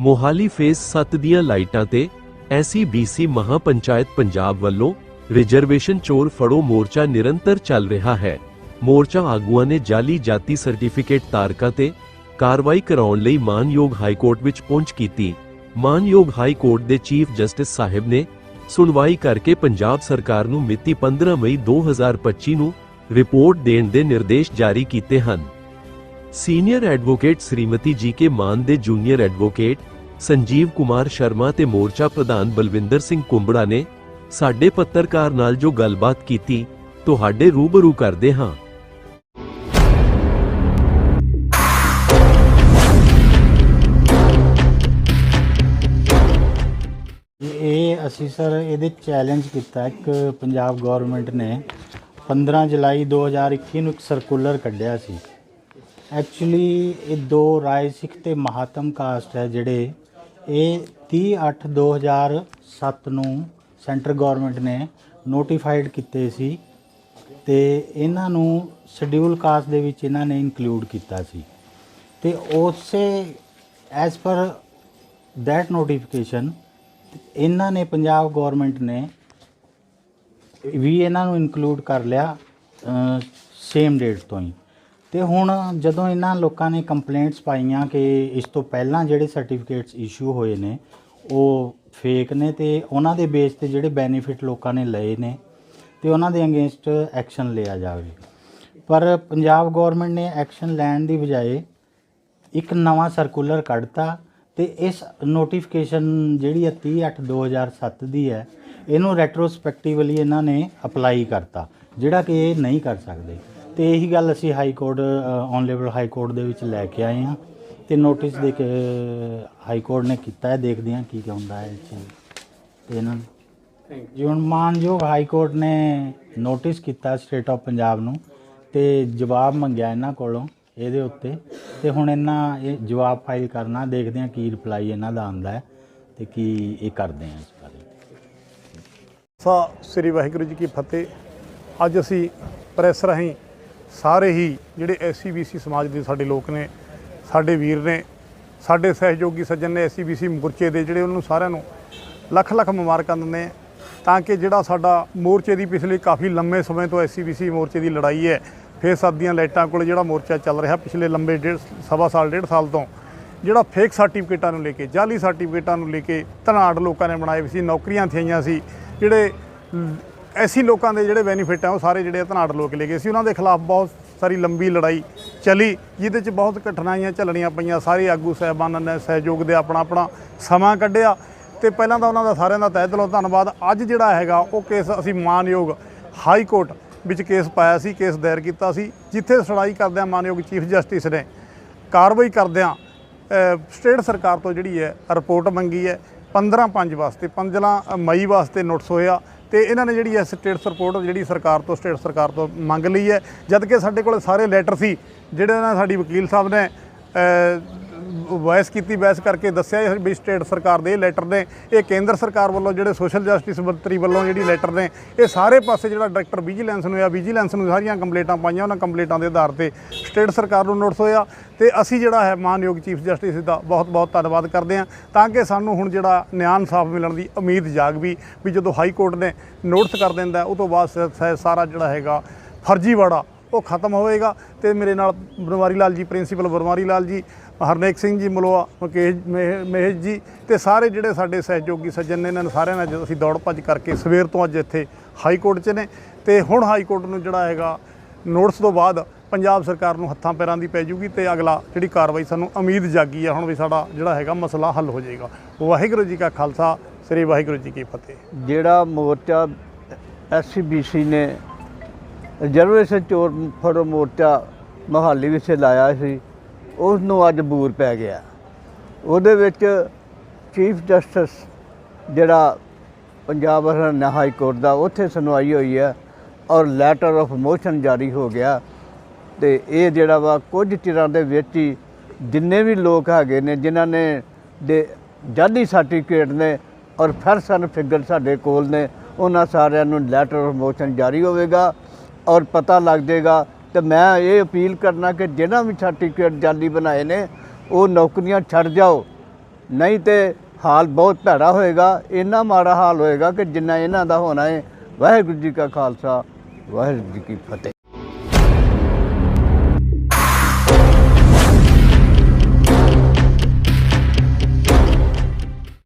Mohali face 7 ਦੀਆਂ ਲਾਈਟਾਂ ਤੇ ਐਸਸੀਬੀਸੀ ਮਹਾਪੰਚਾਇਤ ਪੰਜਾਬ ਵੱਲੋਂ ਰਿਜ਼ਰਵੇਸ਼ਨ ਚੋਰ ਫੜੋ ਮੋਰਚਾ ਨਿਰੰਤਰ ਚੱਲ ਰਿਹਾ ਹੈ। ਮੋਰਚਾ ਆਗੂਆਂ ਨੇ ਜਾਲੀ ਜਾਤੀ ਸਰਟੀਫਿਕੇਟ ਧਾਰਕਾਂ ਤੇ ਕਾਰਵਾਈ ਕਰਾਉਣ ਲਈ ਮਾਨਯੋਗ ਹਾਈ ਕੋਰਟ ਵਿੱਚ ਪਹੁੰਚ ਕੀਤੀ। ਮਾਨਯੋਗ ਹਾਈ ਕੋਰਟ ਦੇ ਚੀਫ ਜਸਟਿਸ ਸਾਹਿਬ ਨੇ ਸੁਣਵਾਈ ਕਰਕੇ ਪੰਜਾਬ ਸਰਕਾਰ ਨੂੰ ਮਿਤੀ 15 ਮਈ 2025 ਨੂੰ ਰਿਪੋਰਟ ਦੇਣ ਦੇ ਨਿਰਦੇਸ਼ ਜਾਰੀ ਕੀਤੇ ਹਨ। ਸੀਨੀਅਰ ਐਡਵੋਕੇਟ ਸ੍ਰੀਮਤੀ ਜੀ ਕੇ ਮਾਨ ਦੇ ਜੂਨੀਅਰ ਐਡਵੋਕੇਟ ਸੰਜੀਵ ਕੁਮਾਰ ਸ਼ਰਮਾ ਤੇ ਮੋਰਚਾ ਪ੍ਰਧਾਨ ਬਲਵਿੰਦਰ ਸਿੰਘ ਕੁੰਬੜਾ ਨੇ ਸਾਡੇ ਪੱਤਰਕਾਰ ਨਾਲ ਜੋ ਗੱਲਬਾਤ ਕੀਤੀ, ਤੁਹਾਡੇ ਰੂਬਰੂ ਕਰਦੇ ਹਾਂ। ਇਹ ਅਸੀਂ ਸਰ ਇਹਦੇ ਚੈਲੰਜ ਕੀਤਾ, ਇੱਕ ਪੰਜਾਬ ਗਵਰਨਮੈਂਟ ਨੇ 15 ਜੁਲਾਈ 2021 ਨੂੰ ਇੱਕ ਸਰਕੂਲਰ ਕੱਢਿਆ ਸੀ। ਐਕਚੁਅਲੀ ਇਹ ਦੋ ਰਾਏ ਸਿੱਖ ਤੇ ਮਹਾਤਮ ਕਾਸਟ ਹੈ ਜਿਹੜੇ ਇਹ 30 8 2007 ਨੂੰ ਸੈਂਟਰ ਗਵਰਨਮੈਂਟ ਨੇ ਨੋਟੀਫਾਈਡ ਕੀਤੇ ਸੀ ਤੇ ਇਹਨਾਂ ਨੂੰ ਸ਼ਡਿਊਲ ਕਾਸਟ ਦੇ ਵਿੱਚ ਇਹਨਾਂ ਨੇ ਇਨਕਲੂਡ ਕੀਤਾ ਸੀ। ਤੇ ਉਸੇ ਐਸ ਪਰ ਦੈਟ ਨੋਟੀਫਿਕੇਸ਼ਨ ਇਹਨਾਂ ਨੇ ਪੰਜਾਬ ਗਵਰਨਮੈਂਟ ਨੇ ਵੀ ਇਹਨਾਂ ਨੂੰ ਇਨਕਲੂਡ ਕਰ ਲਿਆ ਸੇਮ ਡੇਟ ਤੋਂ ਹੀ। ਤੇ ਹੁਣ ਜਦੋਂ ਇਹਨਾਂ ਲੋਕਾਂ ਨੇ ਕੰਪਲੇਂਟਸ ਪਾਈਆਂ ਕਿ ਇਸ ਤੋਂ ਪਹਿਲਾਂ ਜਿਹੜੇ ਸਰਟੀਫਿਕੇਟਸ ਇਸ਼ੂ ਹੋਏ ਨੇ, ਉਹ ਫੇਕ ਨੇ ਤੇ ਉਹਨਾਂ ਦੇ ਬੇਸ ਤੇ ਜਿਹੜੇ ਬੈਨੀਫਿਟ ਲੋਕਾਂ ਨੇ ਲਏ ਨੇ ਤੇ ਉਹਨਾਂ ਦੇ ਅਗੇਂਸਟ ਐਕਸ਼ਨ ਲਿਆ ਜਾਵੇ। ਪਰ ਪੰਜਾਬ ਗਵਰਨਮੈਂਟ ਨੇ ਐਕਸ਼ਨ ਲੈਣ ਦੀ ਬਜਾਏ ਇੱਕ ਨਵਾਂ ਸਰਕੂਲਰ ਕੱਢਤਾ ਤੇ ਇਸ ਨੋਟੀਫਿਕੇਸ਼ਨ ਜਿਹੜੀ ਹੈ 30/8/2007 ਦੀ ਹੈ, ਇਹਨੂੰ ਰੈਟਰੋਸਪੈਕਟਿਵਲੀ ਇਹਨਾਂ ਨੇ ਅਪਲਾਈ ਕਰਤਾ, ਜਿਹੜਾ ਕਿ ਇਹ ਨਹੀਂ ਕਰ ਸਕਦੇ। ਤੇ ਇਹੀ ਗੱਲ ਅਸੀਂ high court on level high court ਦੇ ਵਿੱਚ ਲੈ ਕੇ ਆਏ ਹਾਂ। ਤੇ ਨੋਟਿਸ ਦੇ ਕੇ ਹਾਈ ਕੋਰਟ ਨੇ ਕੀਤਾ ਹੈ ਦੇਖਦੇ ਹਾਂ ਕੀ ਹੁੰਦਾ ਹੈ ਇਹ ਚੀਜ਼। ਤੇ ਇਹਨਾਂ ਨੂੰ ਜੀ ਹੁਣ ਮਾਨਯੋਗ ਹਾਈ ਕੋਰਟ ਨੇ ਨੋਟਿਸ ਕੀਤਾ ਸਟੇਟ ਆਫ ਪੰਜਾਬ ਨੂੰ ਤੇ ਜਵਾਬ ਮੰਗਿਆ ਇਹਨਾਂ ਕੋਲੋਂ ਇਹਦੇ ਉੱਤੇ। ਤੇ ਹੁਣ ਇਹਨਾਂ ਇਹ ਜਵਾਬ ਫਾਈਲ ਕਰਨਾ ਦੇਖਦੇ ਹਾਂ ਕੀ ਰਿਪਲਾਈ ਇਹਨਾਂ ਦਾ ਆਉਂਦਾ ਹੈ ਤੇ ਕੀ ਇਹ ਕਰਦੇ ਹਾਂ ਇਸ ਬਾਰੇ। ਸਾ ਸ੍ਰੀ ਵਾਹਿਗੁਰੂ ਜੀ ਕੀ ਫਤਿਹ। ਅੱਜ ਅਸੀਂ ਪ੍ਰੈਸ ਰਾਹੀਂ ਸਾਰੇ ਹੀ ਜਿਹੜੇ ਐਸਸੀਬੀਸੀ ਸਮਾਜ ਦੇ ਸਾਡੇ ਲੋਕ ਨੇ, ਸਾਡੇ ਵੀਰ ਨੇ, ਸਾਡੇ ਸਹਿਯੋਗੀ ਸੱਜਣ ਨੇ ਐਸਸੀਬੀਸੀ ਮੋਰਚੇ ਦੇ ਜਿਹੜੇ ਉਹਨਾਂ ਨੂੰ ਸਾਰਿਆਂ ਨੂੰ ਲੱਖ ਲੱਖ ਮੁਬਾਰਕਾਂ ਦਿੰਦੇ ਹਾਂ ਤਾਂ ਕਿ ਜਿਹੜਾ ਸਾਡਾ ਮੋਰਚੇ ਦੀ ਪਿਛਲੇ ਕਾਫੀ ਲੰਮੇ ਸਮੇਂ ਤੋਂ ਐਸਸੀਬੀਸੀ ਮੋਰਚੇ ਦੀ ਲੜਾਈ ਹੈ, ਫੇਰ ਸਦੀਆਂ ਲਾਈਟਾਂ ਕੋਲ ਜਿਹੜਾ ਮੋਰਚਾ ਚੱਲ ਰਿਹਾ ਪਿਛਲੇ ਲੰਬੇ ਡੇਢ ਸਵਾ ਸਾਲ, ਡੇਢ ਸਾਲ ਤੋਂ, ਜਿਹੜਾ ਫੇਕ ਸਰਟੀਫਿਕੇਟਾਂ ਨੂੰ ਲੈ ਕੇ, ਜਾਲੀ ਸਰਟੀਫਿਕੇਟਾਂ ਨੂੰ ਲੈ ਕੇ ਧਨਾੜ ਲੋਕਾਂ ਨੇ ਬਣਾਏ ਸੀ, ਨੌਕਰੀਆਂ ਥਈਆਂ ਸੀ, ਜਿਹੜੇ ਲ- ਐਸੀ ਲੋਕਾਂ ਦੇ ਜਿਹੜੇ ਬੈਨੀਫਿਟ ਆ, ਉਹ ਸਾਰੇ ਜਿਹੜੇ ਧਨਾੜ ਲੋਕ ਲੈ ਗਏ। ਸੀ ਉਹਨਾਂ ਦੇ ਖਿਲਾਫ ਬਹੁਤ ਸਾਰੀ ਲੰਬੀ ਲੜਾਈ ਚਲੀ, ਜਿਹਦੇ 'ਚ ਬਹੁਤ ਕਠਿਨਾਈਆਂ ਝੱਲਣੀਆਂ ਪਈਆਂ। ਸਾਰੇ ਆਗੂ ਸਾਹਿਬਾਨਾਂ ਨੇ ਸਹਿਯੋਗ ਦੇ ਆਪਣਾ ਆਪਣਾ ਸਮਾਂ ਕੱਢਿਆ। ਤੇ ਪਹਿਲਾਂ ਤਾਂ ਉਹਨਾਂ ਦਾ ਸਾਰਿਆਂ ਦਾ ਤਹਿ ਦਿਲੋਂ ਧੰਨਵਾਦ। ਅੱਜ ਜਿਹੜਾ ਹੈਗਾ, ਉਹ ਕੇਸ ਅਸੀਂ ਮਾਨਯੋਗ ਹਾਈ ਕੋਰਟ ਵਿੱਚ ਕੇਸ ਪਾਇਆ ਸੀ, ਕੇਸ ਦਾਇਰ ਕੀਤਾ ਸੀ, ਜਿੱਥੇ ਸੁਣਾਈ ਕਰਦਿਆਂ ਮਾਨਯੋਗ ਚੀਫ ਜਸਟਿਸ ਨੇ ਕਾਰਵਾਈ ਕਰਦਿਆਂ ਸਟੇਟ ਸਰਕਾਰ ਤੋਂ ਜਿਹੜੀ ਹੈ ਰਿਪੋਰਟ ਮੰਗੀ ਹੈ। 15 5 ਵਾਸਤੇ 15 ਮਈ ਵਾਸਤੇ ਨੋਟਿਸ ਹੋਇਆ। ਤੇ ਇਹਨਾਂ ਨੇ ਜਿਹੜੀ ਹੈ ਸਟੇਟ ਰਿਪੋਰਟ ਜਿਹੜੀ ਸਰਕਾਰ ਤੋਂ ਸਟੇਟ ਸਰਕਾਰ ਤੋਂ ਮੰਗ ਲਈ ਹੈ। ਜਦ ਕਿ ਸਾਡੇ ਕੋਲ ਸਾਰੇ ਲੈਟਰ ਸੀ, ਜਿਹੜੇ ਨਾਲ ਸਾਡੀ ਵਕੀਲ ਸਾਹਿਬ ਨੇ ਬਹਿਸ ਕੀਤੀ ਬਹਿਸ ਕਰਕੇ ਦੱਸਿਆ ਵੀ ਸਟੇਟ ਸਰਕਾਰ ਦੇ ਇਹ ਲੈਟਰ ਨੇ। ਇਹ ਕੇਂਦਰ ਸਰਕਾਰ ਵੱਲੋਂ ਜਿਹੜੇ ਸੋਸ਼ਲ ਜਸਟਿਸ ਮੰਤਰੀ ਵੱਲੋਂ ਜਿਹੜੀ ਲੈਟਰ ਨੇ, ਇਹ ਸਾਰੇ ਪਾਸੇ ਜਿਹੜਾ ਡਾਇਰੈਕਟਰ ਵਿਜੀਲੈਂਸ ਨੂੰ ਆ ਵਿਜੀਲੈਂਸ ਨੂੰ ਸਾਰੀਆਂ ਕੰਪਲੇਂਟਾਂ ਪਾਈਆਂ, ਉਹਨਾਂ ਕੰਪਲੇਂਟਾਂ ਦੇ ਆਧਾਰ ਤੇ ਸਟੇਟ ਸਰਕਾਰ ਨੂੰ ਨੋਟਿਸ ਹੋਇਆ। ਤੇ ਅਸੀਂ ਜਿਹੜਾ ਹੈ ਮਾਨਯੋਗ ਚੀਫ ਜਸਟਿਸ ਦਾ ਬਹੁਤ ਬਹੁਤ ਧੰਨਵਾਦ ਕਰਦੇ ਹਾਂ, ਤਾਂ ਕਿ ਸਾਨੂੰ ਹੁਣ ਜਿਹੜਾ ਨਿਆਂ ਇਨਸਾਫ ਮਿਲਣ ਦੀ ਉਮੀਦ ਜਾਗ ਵੀ ਵੀ ਜਦੋਂ ਹਾਈ ਕੋਰਟ ਨੇ ਨੋਟਿਸ ਕਰ ਦਿੰਦਾ, ਉਹ ਤੋਂ ਬਾਅਦ ਸਾਰਾ ਜਿਹੜਾ ਹੈਗਾ ਫਰਜ਼ੀਵਾੜਾ ਉਹ ਖਤਮ ਹੋਵੇਗਾ ਤੇ ਮੇਰੇ ਨਾਲ ਬਨਵਾਰੀ ਲਾਲ ਜੀ, ਪ੍ਰਿੰਸੀਪਲ ਬਨਵਾਰੀ ਲਾਲ ਜੀ, ਹਰਨੇਕ ਸਿੰਘ ਜੀ, ਮਲੋਆ, ਮੁਕੇਸ਼, ਮਹਿ- ਮਹੇਸ਼ ਜੀ ਤੇ ਸਾਰੇ ਜਿਹੜੇ ਸਾਡੇ ਸਹਿਯੋਗੀ ਸੱਜਣ ਨੇ ਇਹਨਾਂ ਨੇ ਸਾਰਿਆਂ ਨਾਲ ਜਦੋਂ ਅਸੀਂ ਦੌੜ ਭੱਜ ਕਰਕੇ ਸਵੇਰ ਤੋਂ ਅੱਜ ਇੱਥੇ ਹਾਈ ਕੋਰਟ 'ਚ ਨੇ ਤੇ ਹੁਣ ਹਾਈ ਕੋਰਟ ਨੂੰ ਜਿਹੜਾ ਹੈਗਾ ਨੋਟਿਸ ਤੋਂ ਬਾਅਦ ਪੰਜਾਬ ਸਰਕਾਰ ਨੂੰ ਹੱਥਾਂ ਪੈਰਾਂ ਦੀ ਪੈ ਜੂਗੀ ਤੇ ਅਗਲਾ ਜਿਹੜੀ ਕਾਰਵਾਈ ਸਾਨੂੰ ਉਮੀਦ ਜਾਗੀ ਆ ਹੁਣ ਵੀ ਸਾਡਾ ਜਿਹੜਾ ਹੈਗਾ ਮਸਲਾ ਹੱਲ ਹੋ ਜਾਏਗਾ। ਵਾਹਿਗੁਰੂ ਜੀ ਕਾ ਖਾਲਸਾ, ਸ੍ਰੀ ਵਾਹਿਗੁਰੂ ਜੀ ਕੀ ਫਤਿਹ। ਜਿਹੜਾ ਮੋਰਚਾ ਐਸਸੀਬੀਸੀ ਨੇ ਰਿਜ਼ਰਵੇਸ਼ਨ ਚੋਰ ਫੜੋ ਮੋਰਚਾ ਮਹਾਲੀ ਵਿਖੇ ਲਾਇਆ ਸੀ ਉਸ ਨੂੰ ਅੱਜ ਬੂਰ ਪੈ ਗਿਆ। ਉਹਦੇ ਵਿੱਚ ਚੀਫ ਜਸਟਿਸ ਜਿਹੜਾ ਪੰਜਾਬ ਹਰਿਆਣਾ ਹਾਈ ਕੋਰਟ ਦਾ, ਉੱਥੇ ਸੁਣਵਾਈ ਹੋਈ ਹੈ ਔਰ ਲੈਟਰ ਆਫ ਮੋਸ਼ਨ ਜਾਰੀ ਹੋ ਗਿਆ। ਤੇ ਇਹ ਜਿਹੜਾ ਵਾ, ਕੁਝ ਚਿਰਾਂ ਦੇ ਵਿੱਚ ਹੀ ਜਿੰਨੇ ਵੀ ਲੋਕ ਹੈਗੇ ਨੇ, ਜਿਨ੍ਹਾਂ ਨੇ ਦੇ ਜਾਲੀ ਸਰਟੀਫਿਕੇਟ ਨੇ ਔਰ ਫਰਸਨ ਫਿਗਰ ਸਾਡੇ ਕੋਲ ਨੇ, ਉਹਨਾਂ ਸਾਰਿਆਂ ਨੂੰ ਲੈਟਰ ਆਫ ਮੋਸ਼ਨ ਜਾਰੀ ਹੋਵੇਗਾ। ਔਰ ਪਤਾ ਲੱਗ ਜਾਏਗਾ ਤੇ ਮੈਂ ਇਹ ਅਪੀਲ ਕਰਨਾ ਕਿ ਜਿਹਨਾਂ ਵੀ ਸਰਟੀਫਿਕੇਟ ਜਾਲੀ ਬਣਾਏ ਨੇ, ਉਹ ਨੌਕਰੀਆਂ ਛੱਡ ਜਾਓ। ਨਹੀਂ ਤੇ ਹਾਲ ਬਹੁਤ ਭੈੜਾ ਹੋਏਗਾ, ਇੰਨਾ ਮਾੜਾ ਹਾਲ ਹੋਏਗਾ ਕਿ ਜਿੰਨਾ ਇਹਨਾਂ ਦਾ ਹੋਣਾ ਹੈ ਵਾਹਿਗੁਰੂ ਜੀ ਕਾ ਖਾਲਸਾ, ਵਾਹਿਗੁਰੂ ਜੀ ਕੀ ਫਤਿਹ।